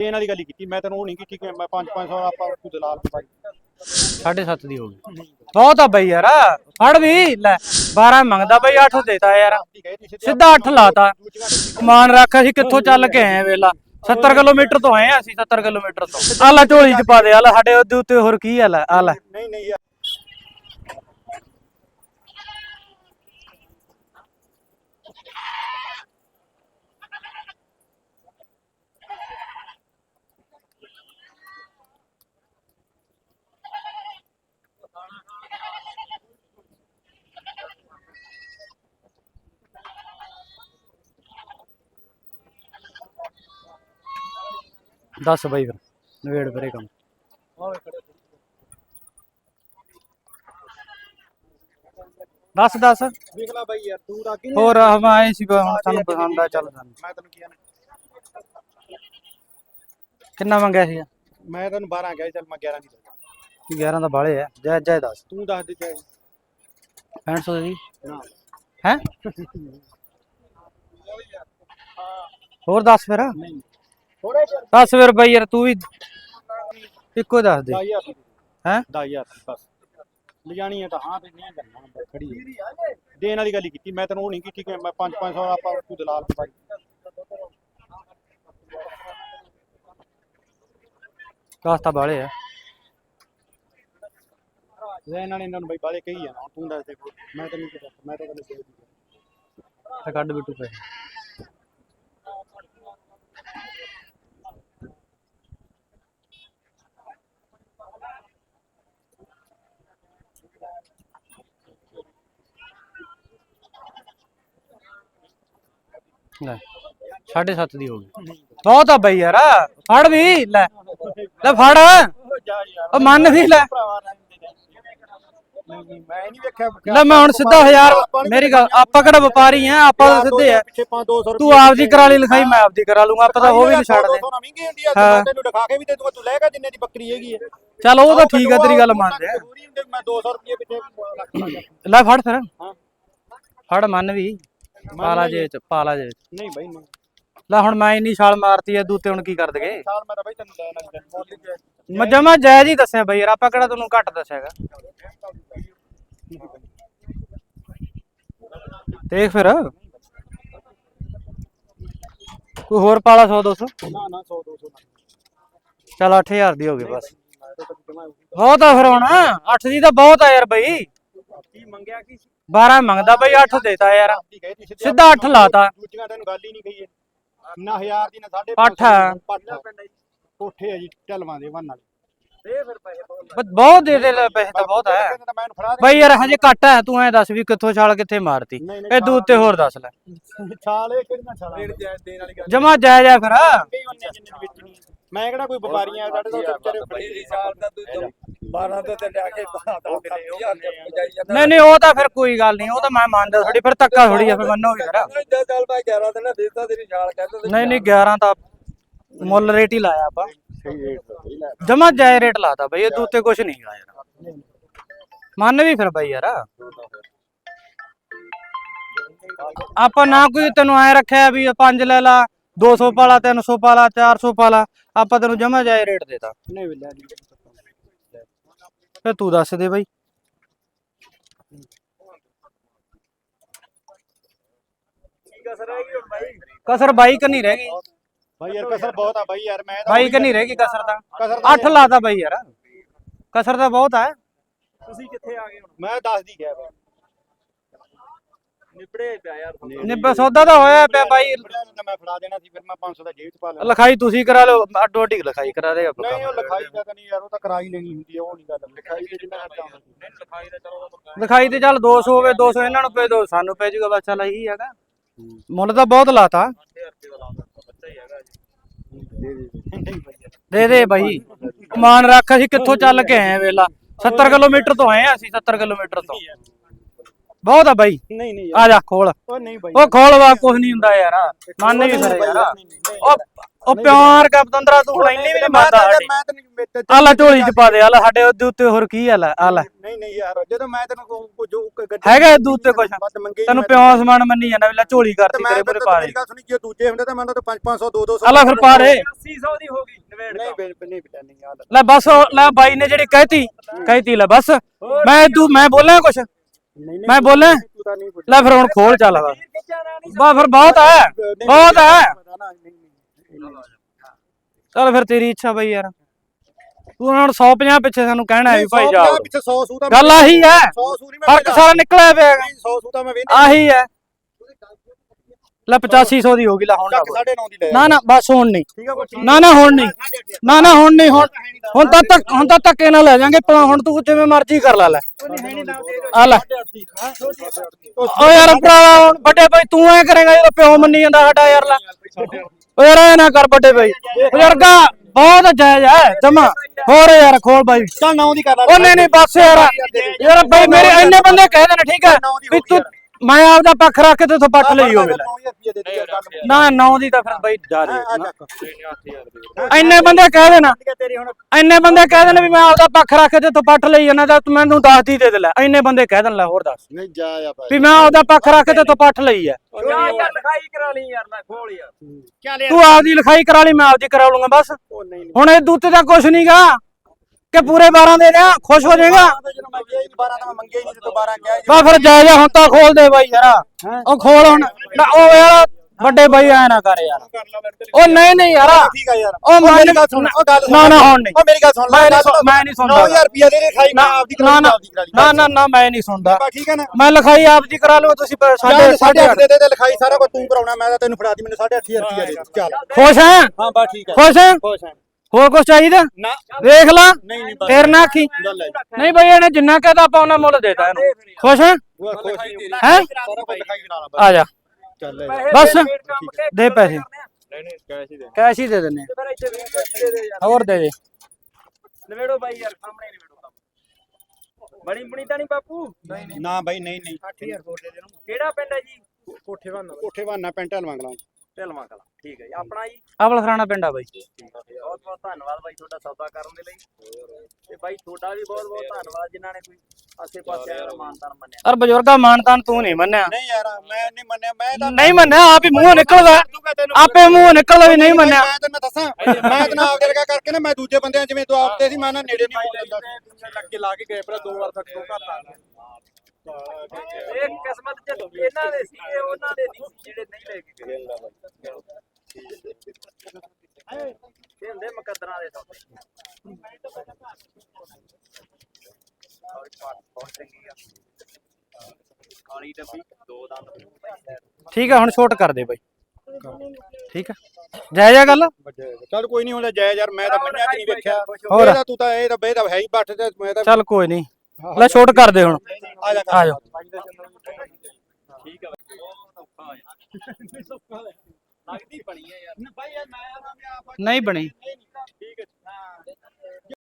ਦੇਣ ਵਾਲੀ ਗੱਲ ਹੀ ਕੀਤੀ ਮੈਂ ਤੈਨੂੰ ਉਹ ਨਹੀਂ ਕੀਤੀ ਕਿ ਮੈਂ 5-500 ਆਪਾਂ ਤੂੰ ਦਲਾਲ ਪਾਈ 7.5 ਦੀ ਹੋ ਗਈ। ਬਹੁਤ ਆ ਬਈ ਯਾਰ ਫੜ ਵੀ ਲੈ 12 ਮੰਗਦਾ ਬਈ 8 ਦੇਤਾ ਯਾਰ। ਸਿੱਧਾ 8 ਲਾਤਾ। ਸਮਾਨ ਰੱਖ ਅਸੀਂ ਕਿੱਥੋਂ ਚੱਲ ਕੇ ਆਏ ਵੇਲਾ? 70 ਕਿਲੋਮੀਟਰ ਤੋਂ ਆਏ ਆ ਅਸੀਂ 70 ਕਿਲੋਮੀਟਰ ਤੋਂ। ਆ ਲੈ ਝੋਲੀ ਚ ਪਾ ਦੇ ਆ ਲੈ ਸਾਡੇ ਉਹਦੇ ਉੱਤੇ ਹੋਰ ਕੀ ਆ ਲੈ ਆ ਲੈ। ਨਹੀਂ ਨਹੀਂ ਦੱਸ ਬਈ ਫਿਰ ਨਵੇੜ ਪਰੇ ਕੰਮ। ਦੱਸ ਦੱਸ। ਵੇਖ ਲੈ ਬਾਈ ਯਾਰ ਤੂੰ ਕੀ ਹੋਰ ਹਮ ਆਏ ਸੀ ਬਸ ਹੁਣ ਸਾਨੂੰ ਪਸੰਦ ਆ ਚੱਲ ਸਾਨੂੰ ਮੈਂ ਤੈਨੂੰ ਕੀ ਕਿੰਨਾ ਮੰਗਿਆ ਸੀ ਮੈਂ ਤੈਨੂੰ 12 ਕਿਹਾ ਚੱਲ ਮੈਂ 11 ਦੀ ਦੇ 11 ਦਾ ਬਾਲੇ ਆ ਜੈ ਜੈ ਦੱਸ। ਤੂੰ ਦੱਸ ਦੇ ਚਾਹੇ 6500 ਦੀ। ਨਾ। ਹੈ। ਹੋਰ ਦੱਸ ਫਿਰ। ਨਹੀਂ। ਦੱਸ ਫਿਰ ਬਈ ਯਾਰ ਤੂੰ ਵੀ ਇੱਕੋ ਦੱਸ ਦੇ। 10000 ਹੈ? 10000 ਬਸ। ਲਿਜਾਣੀ ਹੈ ਤਾਂ ਹਾਂ ਤੇ ਨਹੀਂ ਕਰਨਾ ਖੜੀ। ਦੇਣ ਵਾਲੀ ਗੱਲ ਕੀਤੀ ਮੈਂ ਤੈਨੂੰ ਉਹ ਨਹੀਂ ਕੀਤੀ ਕਿ ਮੈਂ 5-500 ਆਪਾਂ ਤੂੰ ਦਲਾਲ ਨੂੰ ਪਾਈ ਕਾਸਤਾ ਬਾਲੇ ਆ। ਲੈਣ ਵਾਲੇ ਇਹਨਾਂ ਨੂੰ ਬਈ ਬਾਲੇ ਕਹੀ ਆ ਨਾ ਤੂੰ ਦੱਸ ਦੇ। ਮੈਂ ਤੈਨੂੰ ਕੀ ਦੱਸ ਮੈਂ ਤਾਂ ਗੱਲ ਦੇ ਦਿੱਤੀ ਤੇ ਕੱਢ ਬਿੱਟੂ ਪਏ ਲੈ 7.5 ਦੀ ਹੋ ਗਈ ਬਹੁਤ ਆ ਬਈ ਯਾਰ ਫੜ ਵੀ ਲੈ ਲੈ ਫੜ ਜਾ ਯਾਰ ਉਹ ਮੰਨ ਵੀ ਲੈ ਮੈਂ ਨਹੀਂ ਵੇਖਿਆ ਲੈ ਮੈਂ ਹੁਣ ਸਿੱਧਾ ਹਜ਼ਾਰ ਮੇਰੀ ਗੱਲ ਆਪਾਂ ਕਿਹੜਾ ਵਪਾਰੀ ਆ ਆਪਾਂ ਤਾਂ ਸਿੱਧੇ ਆ ਪਿੱਛੇ 5-200 ਤੂੰ ਆਪਦੀ ਕਰਾ ਲਈ ਲਿਖਾਈ ਮੈਂ ਆਪਦੀ ਕਰਾ ਲੂੰਗਾ ਆਪਾਂ ਤਾਂ ਉਹ ਵੀ ਨਹੀਂ ਛੱਡਦੇ ਮੈਂ ਤੈਨੂੰ ਦਿਖਾ ਕੇ ਵੀ ਦੇ ਦੂੰਗਾ ਤੂੰ ਲੈਗਾ ਜਿੰਨੇ ਦੀ ਬੱਕਰੀ ਹੈਗੀ ਹੈ ਚੱਲ ਉਹ ਤਾਂ ਠੀਕ ਆ ਤੇਰੀ ਗੱਲ ਮੰਨਦੇ ਆ ਮੈਂ 200 ਰੁਪਏ ਪਿੱਛੇ ਲੈ ਫੜ ਫਿਰ ਹਾਂ ਫੜ ਮੰਨ ਵੀ ਪਾਲਾ ਜੇ ਚ ਪਾਲਾ ਜੇ ਨਹੀਂ ਬਾਈ ਲੈ ਹੁਣ ਮੈਂ ਇੰਨੀ ਛਾਲ ਮਾਰਤੀ ਐ ਦੂਤੇ ਹੁਣ ਕੀ ਕਰ ਦਗੇ? ਸਾਲ ਮੈਂ ਤਾਂ ਬਾਈ ਤੈਨੂੰ ਲੈਣਾ ਨਹੀਂ ਮੋਲੀ ਜੇ। ਮੈਂ ਜਮਾ ਜਾਇਜ਼ ਹੀ ਦੱਸਿਆ ਬਈ ਯਾਰ ਆਪਾਂ ਕਿਹੜਾ ਤੈਨੂੰ ਘੱਟ ਦੱਸਿਆਗਾ ਦੇਖ ਫਿਰ। ਕੋਈ ਹੋਰ ਪਾਲਾ 100 200 ਨਾ ਨਾ 100 200 ਚੱਲ 8000 ਦੀ ਹੋ ਗਈ ਬਸ। ਮੈਂ ਤਾਂ ਜਮਾ ਬਹੁਤ ਆ ਫਿਰ ਹੁਣ 8 ਦੀ ਤਾਂ ਬਹੁਤ ਆ ਯਾਰ ਬਈ। ਕੀ ਮੰਗਿਆ ਕੀ 12 ਮੰਗਦਾ ਬਈ 8 ਦੇਤਾ ਯਾਰ। ਸਿੱਧਾ 8 ਲਾਤਾ। ਦੂਜੀਆਂ ਤੈਨੂੰ ਗੱਲ ਹੀ ਨਹੀਂ ਕਹੀ ਨਾ 1000 ਦੀ ਨਾ 5.5 ਪੱਠ। ਪੱਠ ਕੋਠੇ ਆ ਜੀ ਢਲਵਾਂ ਦੇ ਵੰਨ ਵਾਲੇ। ਦੇ ਫਿਰ ਪੈਸੇ ਬਹੁਤ ਦੇ ਦੇ ਪੈਸੇ ਤਾਂ ਬਹੁਤ ਹੈ ਬਈ ਯਾਰ ਹਜੇ ਘੱਟ ਹੈ ਤੂੰ ਐ ਦੱਸ ਵੀ ਕਿੱਥੋਂ ਛਾਲ ਕਿੱਥੇ ਮਾਰਤੀ। ਇਹ ਦੂਤ ਤੇ ਹੋਰ ਦੱਸ ਲੈ। ਛਾਲੇ ਕਿਹੜੀਆਂ ਛਾਲਾਂ? ਰੇਟ ਦੇਣ ਵਾਲੀ ਗੱਲ ਜਮਾ ਜਾਇਜ਼ ਆ ਫਿਰ। ਮੈਂ ਕਿਹੜਾ ਕੋਈ ਵਪਾਰੀਆਂ ਸਾਡੇ ਤੋਂ ਵਿਚਾਰੇ ਫੜੀ ਸਾਲ ਦਾ ਤੂੰ 12 ਤੋਂ ਤੇ ਲਿਆ ਕੇ 2000 ਜਾਈ ਜਾਂਦਾ ਨਹੀਂ ਨਹੀਂ ਉਹ ਤਾਂ ਫਿਰ ਕੋਈ ਗੱਲ ਨਹੀਂ ਉਹ ਤਾਂ ਮੈਂ ਮੰਨਦਾ ਥੋੜੀ ਫਿਰ ਧੱਕਾ ਥੋੜੀ ਆ ਫਿਰ ਮੰਨੋਗੇ ਫਿਰ ਇੱਦਾਂ ਚੱਲ ਭਾਈ 11 ਦਿਨ ਦੇਤਾ ਤੇਰੀ ਛਾਲ ਕਹਿੰਦਾ ਨਹੀਂ ਨਹੀਂ 11 ਤਾਂ ਮੁੱਲ ਰੇਟ ਹੀ ਲਾਇਆ ਆਪਾਂ। ਸਹੀ ਰੇਟ ਸਹੀ ਲੈ ਜਮਾ ਜਾਇਜ਼ ਰੇਟ ਲਾਤਾ ਬਈ ਇਹ ਦੂਤੇ ਕੁਝ ਨਹੀਂ ਗਾ ਯਾਰ। ਮੰਨ ਵੀ ਫਿਰ ਬਈ ਯਾਰ। ਆਪਾਂ ਨਾ ਕੋਈ ਤੈਨੂੰ ਐ ਰੱਖਿਆ ਵੀ 5 ਲੈ ਲਾ 200 ਪਾਲਾ 300 ਪਾਲਾ 400 ਪਾਲਾ ਆਪਾਂ ਤੈਨੂੰ ਜਮਾ ਜਾਇਜ਼ ਰੇਟ ਦੇਤਾ ਨਹੀਂ ਵੀ ਲੈ ਲਈ ਫਿਰ ਤੂੰ ਦੱਸ ਦੇ ਬਈ। ਕਸਰ ਬਾਈ ਕ ਨਹੀਂ ਰਹਿ ਗਈ। ਭਾਈ ਯਾਰ ਕਸਰ ਬਹੁਤ ਆ ਬਾਈ ਯਾਰ ਮੈਂ ਤਾਂ ਬਾਈ ਕ ਨਹੀਂ ਰਹਿ ਗਈ ਕਸਰ ਤਾਂ। ਕਸਰ 8 ਲਾਤਾ ਬਾਈ ਯਾਰ। ਕਸਰ ਤਾਂ ਬਹੁਤ ਹੈ ਤੁਸੀਂ ਕਿੱਥੇ ਆ ਗਏ ਹੁਣ? ਮੈਂ ਦੱਸ ਦੀ ਗਿਆ ਬਾਈ। ਨਿਬੜੇ ਪਿਆ ਯਾਰ ਨਿੱਬਾ ਸੌਦਾ ਤਾਂ ਹੋਇਆ ਪਿਆ ਬਾਈ। ਤਾਂ ਮੈਂ ਫੜਾ ਦੇਣਾ ਸੀ ਫਿਰ ਮੈਂ 500 ਦਾ ਜੇਬ ਚ ਪਾ ਲੈਣਾ ਲਿਖਾਈ ਤੁਸੀਂ ਕਰਾ ਲਓ ਅੱਡੋ ਅੱਡੀ ਲਿਖਾਈ ਕਰਾ ਦੇ ਆਪਾਂ ਨਹੀਂ ਉਹ ਲਿਖਾਈ ਦਾ ਤਾਂ ਨਹੀਂ ਯਾਰ ਉਹ ਤਾਂ ਕਰਾਈ ਲੈਣੀ ਹੁੰਦੀ ਆ ਉਹ ਨਹੀਂ ਗੱਲ। ਲਿਖਾਈ ਦੇ ਜਿੰਨਾ ਖਰਚਾ ਹੁੰਦਾ ਲਿਖਾਈ ਦਾ ਚਲੋ ਲਿਖਾਈ ਤੇ ਚੱਲ 200 ਹੋਵੇ 200 ਇਹਨਾਂ ਨੂੰ ਪੇ ਦੋ ਸਾਨੂੰ ਪੈ ਜਾਊਗਾ ਬਸ ਚੱਲ ਇਹੀ ਹੈਗਾ। ਮੁੱਲ ਤਾਂ ਬਹੁਤ ਲਾਤਾ। 8000 ਰੁਪਏ ਦਾ ਬੱਚਾ ਹੀ ਹੈਗਾ ਦੇ ਦੇ ਬਾਈ। ਮਾਨ ਰੱਖ ਅਸੀਂ ਕਿੱਥੋਂ ਚੱਲ ਕੇ ਆਏ ਆ ਵੇਲਾ। 70 ਕਿਲੋਮੀਟਰ ਤੋਂ ਆਏ ਆ ਅਸੀਂ 70 ਕਿਲੋਮੀਟਰ ਤੋਂ। ਬਹੁਤ ਆ ਬਾਈ। ਨਹੀਂ ਨਹੀਂ ਆ ਜਾ ਖੋਲ। ਉਹ ਨਹੀਂ ਬਾਈ। ਉਹ ਖੋਲ ਵਾ ਕੁਝ ਨਹੀਂ ਹੁੰਦਾ ਯਾਰ। ਮੰਨ ਵੀ ਫਿਰ ਯਾਰ। ਉਹ ਉਹ ਪਿਆਰ ਕਾ ਪਤੰਦਰਾ ਤੂੰ ਇੰਨੀ ਵੀ ਨਹੀਂ ਮੰਨਦਾ ਸਾਡੀ। ਆ ਲੈ ਝੋਲੀ ਚ ਪਾ ਦੇ ਆ ਲੈ ਸਾਡੇ ਉਹਦੇ ਉੱਤੇ ਹੋਰ ਕੀ ਆ ਲੈ ਆ ਲੈ। ਨਹੀਂ ਨਹੀਂ ਯਾਰ ਜਦੋਂ ਮੈਂ ਤੈਨੂੰ ਕੋ- ਕੋ- ਜੋ ਹੈਗਾ ਇਹਦੇ ਉੱਤੇ ਤੈਨੂੰ ਪਿਓ ਸਮਾਨ ਮੰਨੀ ਜਾਂਦਾ ਵੀ ਲੈ ਝੋਲੀ ਕਰਤੀ ਤੇਰੇ ਪੂਰੇ ਪਾ ਦੇ ਸੁਣੀ ਜੇ ਦੂਜੇ ਹੁੰਦੇ ਤਾਂ ਮੈਂ ਤਾਂ 5 500 2 200 ਆ ਲੈ ਫਿਰ ਪਾ ਦੇ 800 ਦੀ ਹੋ ਗਈ ਨਵੇੜ ਨਹੀਂ ਨਹੀਂ ਬੇਟਾ ਨਹੀਂ ਯਾਰ ਲੈ ਬਸ ਲੈ ਬਾਈ ਨੇ ਜਿਹੜੀ ਕਹਿਤੀ ਕਹਿਤੀ ਲੈ ਬਸ। ਮੈਂ ਤੂੰ ਮੈਂ ਬੋਲਿਆ ਕੁਛ? ਮੈਂ ਪੁੱਛ ਲੈ ਫਿਰ ਹੁਣ ਖੋਲ ਚੱਲ ਬਾ ਫਿਰ ਬਹੁਤ ਹੈ ਬਹੁਤ ਹੈ ਚੱਲ ਫਿਰ ਤੇਰੀ ਇੱਛਾ ਬਈ ਯਾਰ ਤੂੰ ਹੁਣ 150 ਪਿੱਛੇ ਸਾਨੂੰ ਕਹਿਣਾ ਹੈ ਵੀ ਭਾਈ ਜਾ ਪਿੱਛੇ 100 ਸੂ ਦਾ ਗੱਲ ਆਹੀ ਹੈ 100 ਸੂ ਨਹੀਂ ਫ਼ਰਕ ਸਾਰਾ ਨਿਕਲਿਆ ਪਿਆ ਹੈਗਾ। 100 ਸੂ ਤਾਂ ਮੈਂ ਵੇਂਦਾ ਆਹੀ ਹੈ ਲੈ 8500 ਦੀ ਹੋ ਗਈ ਲੈ ਹੁਣ ਨਾ ਬੋਲ। 9.5 ਦੀ ਲੈ ਨਾ ਨਾ ਬਸ ਹੁਣ ਨਹੀਂ। ਠੀਕ ਆ ਕੋਈ ਨਾ ਨਾ ਹੁਣ ਨਹੀਂ। ਨਾ ਨਾ ਹੁਣ ਨਹੀਂ ਹੁਣ ਹੁਣ ਤਾਂ ਤੱਕ ਹੁਣ ਤਾਂ ਧੱਕੇ ਨਾਲ ਲੈ ਜਾਾਂਗੇ ਹੁਣ ਤੂੰ ਜਿਵੇਂ ਮਰਜ਼ੀ ਕਰ ਲੈ ਲੈ। ਆ ਲੈ। ਓ ਯਾਰ ਭਰਾ ਹੁਣ ਵੱਡੇ ਭਾਈ ਤੂੰ ਐ ਕਰੇਗਾ ਜਦੋਂ ਪਿਓ ਮੰਨੀ ਜਾਂਦਾ ਸਾਡਾ ਯਾਰ ਲੈ। ਓ ਯਾਰ ਐ ਨਾ ਕਰ ਵੱਡੇ ਭਾਈ ਬਜ਼ੁਰਗਾ ਬਹੁਤ ਜਾਇਜ਼ ਹੈ ਜਮਾ। ਹੋਰ ਯਾਰ ਖੋਲ ਬਾਈ। ਚੱਲ 9 ਦੀ ਕਰ ਉਹ ਨਹੀਂ ਨਹੀਂ ਬਸ ਯਾਰ। ਯਾਰ ਭਾਈ ਮੇਰੇ ਇੰਨੇ ਬੰਦੇ ਕਹਿ ਦੇਣ ਠੀਕ ਹੈ? ਵੀ ਤੂੰ ਮੈਂ ਆਪਦਾ ਪੱਖ ਰੱਖ ਕੇ ਤੇ ਪੱਟ ਲਈ ਹੋਵੇ ਲੈ 9000 ਰੁਪਏ ਦੇ ਦੇ ਗੱਲ ਨਾ ਨੌ ਦੀ ਤਾਂ ਫਿਰ ਬਾਈ ਜਾ ਰਹੀ ਇੰਨੇ ਬੰਦੇ ਕਹਿ ਦੇਣਾ। ਤੇਰੀ ਹੁਣ। ਇੰਨੇ ਬੰਦੇ ਕਹਿ ਦੇਣ ਵੀ ਮੈਂ ਆਪਦਾ ਪੱਖ ਰੱਖ ਕੇ ਤੇ ਪੱਟ ਲਈ ਜਾਂਦਾ ਤਾਂ ਤੂੰ ਮੈਨੂੰ ਦੱਸ ਦੀ ਦੇ ਦੇ ਲੈ। ਇੰਨੇ ਬੰਦੇ ਕਹਿ ਦੇਣ ਲੈ ਹੋਰ ਦੱਸ। ਨਹੀਂ ਜਾ ਆ ਭਾਈ। ਵੀ ਮੈਂ ਆਪਦਾ ਪੱਖ ਰੱਖ ਕੇ ਤੇ ਪੱਟ ਲਈ ਐ ਯਾਰ ਲਿਖਾਈ ਕਰਾ ਲਈ ਯਾਰ ਨਾ ਖੋਲ ਯਾਰ। ਤੂੰ ਆਪਦੀ ਲਿਖਾਈ ਕਰਾ ਲਈ ਮੈਂ ਆਪਦੀ ਕਰਾ ਲੂੰਗਾ ਬਸ। ਹੁਣ ਇਹ ਦੂਤੇ ਦਾ ਕੁਛ ਨਹੀਂਗਾ ਕਿ ਪੂਰੇ 12 ਦੇ ਦਿਆਂ ਖੁਸ਼ ਹੋ ਜਾਏਗਾ? ਜਦੋਂ ਮੈਂ ਕਿਹਾ ਹੀ 12 ਤਾਂ ਮੈਂ ਮੰਗੇ ਹੀ ਨਹੀਂ ਤੇ 12 ਕਿਹਾ ਹੀ ਬਾ ਫਿਰ ਜਾਇ ਜਾ ਹੁਣ ਤਾਂ ਖੋਲ ਦੇ ਬਾਈ ਯਾਰ। ਉਹ ਖੋਲ ਹੁਣ। ਨਾ ਉਹ ਯਾਰ ਵੱਡੇ ਬਾਈ ਐ ਨਾ ਕਰ ਯਾਰ। ਉਹ ਨਹੀਂ ਨਹੀਂ ਯਾਰ। ਠੀਕ ਆ ਯਾਰ ਉਹ ਮੈਂ ਮੇਰੀ ਗੱਲ ਸੁਣ ਉਹ ਗੱਲ ਨਾ ਨਾ ਹੁਣ ਨਹੀਂ। ਉਹ ਮੇਰੀ ਗੱਲ ਸੁਣ ਲੈ ਮੈਂ ਨਹੀਂ ਸੁਣ- ਮੈਂ ਨਹੀਂ ਸੁਣਦਾ। 9000 ਰੁਪਏ ਦੇ ਦੇ ਖਾਈ ਮੈਂ ਆਪਦੀ ਨਾ ਕਰਾ ਨਾ ਨਾ ਨਾ ਨਾ ਮੈਂ ਨਹੀਂ ਸੁਣਦਾ। ਠੀਕ ਹੈ ਨਾ? ਮੈਂ ਲਿਖਾਈ ਆਪ ਜੀ ਕਰਾ ਲਓ ਤੁਸੀਂ ਸਾਡੇ ਸਾਡੇ ਦੇ ਦੇ ਲਿਖਾਈ ਸਾਰਾ ਕੁਝ ਤੂੰ ਕਰਾਉਣਾ ਮੈਂ ਤਾਂ ਤੈਨੂੰ ਫੜਾ ਦੀ ਮੈਨੂੰ 8500 ਰੁਪਏ ਦੇ ਦੇ। ਚੱਲ। ਖੁਸ਼ ਹੈ? ਹਾਂ ਬਸ ਠੀਕ ਹੈ। ਖੁਸ਼ ਹੈ? ਖੁਸ਼ ਹਾਂ। ਹੋਰ ਕੁਝ ਚਾਹੀਦਾ? ਨਾ। ਵੇਖ ਲਾ। ਨਹੀਂ ਨਹੀਂ ਬਸ ਫੇਰ ਨਾ ਆਖੀ। ਗੱਲ ਹੈ ਨਹੀਂ ਬਈ ਇਹਨੇ ਜਿੰਨਾ ਕਹਤਾ ਆਪਾਂ ਉਹਨਾਂ ਮੁੱਲ ਦੇਤਾ ਇਹਨੂੰ। ਖੁਸ਼ ਹੈ ਉਹ ਖੁਸ਼ ਹੀ ਹੈ? ਸਾਰਾ ਕੁਝ ਲਿਖਾਈ ਕਰਾ ਲਾ ਆ ਜਾ। ਚੱਲ ਲੈ ਬਸ। ਦੇ ਪੈਸੇ। ਨਹੀਂ ਨਹੀਂ ਕੈਸ਼ ਹੀ ਦੇ। ਕੈਸ਼ ਹੀ ਦੇ ਦਿੰਨੇ ਹੋਰ ਦੇ ਦੇ। ਨਵੇੜੋ ਬਾਈ ਯਾਰ ਸਾਹਮਣੇ ਨਵੇੜੋ ਬਣੀ ਬਣੀ ਤਾਂ ਨਹੀਂ ਬਾਪੂ? ਨਾ ਬਾਈ ਨਹੀਂ ਨਹੀਂ। 8000 ਹੋਰ ਦੇ ਦੇ ਕਿਹੜਾ ਪਿੰਡ ਹੈ ਜੀ? ਕੋਠੇ ਵਾਨਾ। ਕੋਠੇ ਵਾਨਾ ਪੈਂਟਲ ਮੰਗਲਾਂ ਢਲਵਾ ਕਲਾ। ਠੀਕ ਹੈ ਜੀ। ਆਪਣਾ ਜੀ? ਆਵਲ ਖਰਾਣਾ ਪਿੰਡ ਆ ਬਾਈ। ਬਹੁਤ ਬਹੁਤ ਧੰਨਵਾਦ ਬਾਈ ਤੁਹਾਡਾ ਸੌਦਾ ਕਰਨ ਦੇ ਲਈ। ਤੇ ਬਾਈ ਤੁਹਾਡਾ ਵੀ ਬਹੁਤ ਬਹੁਤ ਧੰਨਵਾਦ ਜਿਨ੍ਹਾਂ ਨੇ ਕੋਈ ਆਸੇ ਪਾਸੇ ਆ ਮਾਨਤਾਨ ਮੰਨਿਆ। ਅਰ ਬਜ਼ੁਰਗਾ ਮਾਨਤਾਨ ਤੂੰ ਨਹੀਂ ਮੰਨਿਆ। ਨਹੀਂ ਯਾਰ ਮੈਂ ਨਹੀਂ ਮੰਨਿਆ ਮੈਂ ਤਾਂ ਨਹੀਂ ਮੰਨਿਆ ਆਪ ਹੀ ਮੂੰਹੋਂ ਨਿਕਲਦਾ। ਆਪੇ ਮੂੰਹੋਂ ਨਿਕਲਦਾ ਵੀ ਨਹੀਂ ਮੰਨਿਆ। ਮੈਂ ਤੈਨੂੰ ਦੱਸਾਂ ਮੈਂ ਤੈਨੂੰ ਆਪਦੇ ਲਗਾ ਕਰਕੇ ਨਾ ਮੈਂ ਦੂਜੇ ਬੰਦਿਆਂ ਜਿਵੇਂ ਤੂੰ ਆਪਦੇ ਸੀ ਮੈਂ ਨਾ ਨੇੜੇ ਨਹੀਂ ਦਿੰਦਾ। ਲੱਗੇ ਲਾ ਕੇ ਗਏ ਪਰ ਦੋ ਵਾਰ ਤੱਕ ਤੋਂ ਘਰ ਆ ਇਹ ਕਿਸਮਤ ਚ ਇਹਨਾਂ ਦੇ ਸੀ ਇਹ ਉਹਨਾਂ ਦੇ ਨਹੀਂ ਜਿਹੜੇ ਨਹੀਂ ਲੈ ਕੇ ਗਏ। ਇਹ ਹੁੰਦੇ ਮੁਕੱਦਰਾਂ ਦੇ ਸੌਦੇ ਬਹੁਤ ਚੰਗੀ ਆ ਕਾਲੀ ਡੱਬੀ ਦੋ ਦੰਦ ਠੀਕ ਆ ਹੁਣ ਛੋਟ ਕਰ ਦੇ ਬਾਈ। ਠੀਕ ਆ? ਜੈ ਜੈ ਗੱਲ। ਚੱਲ ਕੋਈ ਨਹੀਂ ਹੁੰਦਾ ਜਾਇਜ਼ ਯਾਰ ਮੈਂ ਤਾਂ ਮੰਨਿਆ ਨਹੀਂ ਵੇਖਿਆ। ਹੋਰ? ਤੂੰ ਤਾਂ ਇਹ ਤਾਂ ਬੇ ਤਾਂ ਹੈ ਹੀ ਬੱਠ ਤੇ ਮੈਂ ਤਾਂ ਚੱਲ ਕੋਈ ਨਹੀਂ। ਲੈ ਛੋਟ ਕਰ ਦੇ ਹੁਣ। ਆ ਜਾ। ਆ ਜਾ ਠੀਕ ਆ। ਲੱਗਦੀ ਬਣੀ ਆ ਯਾਰ। ਭਾਈ ਯਾਰ ਮੈਂ ਨਹੀਂ ਬਣੀ। ਠੀਕ ਹੈ।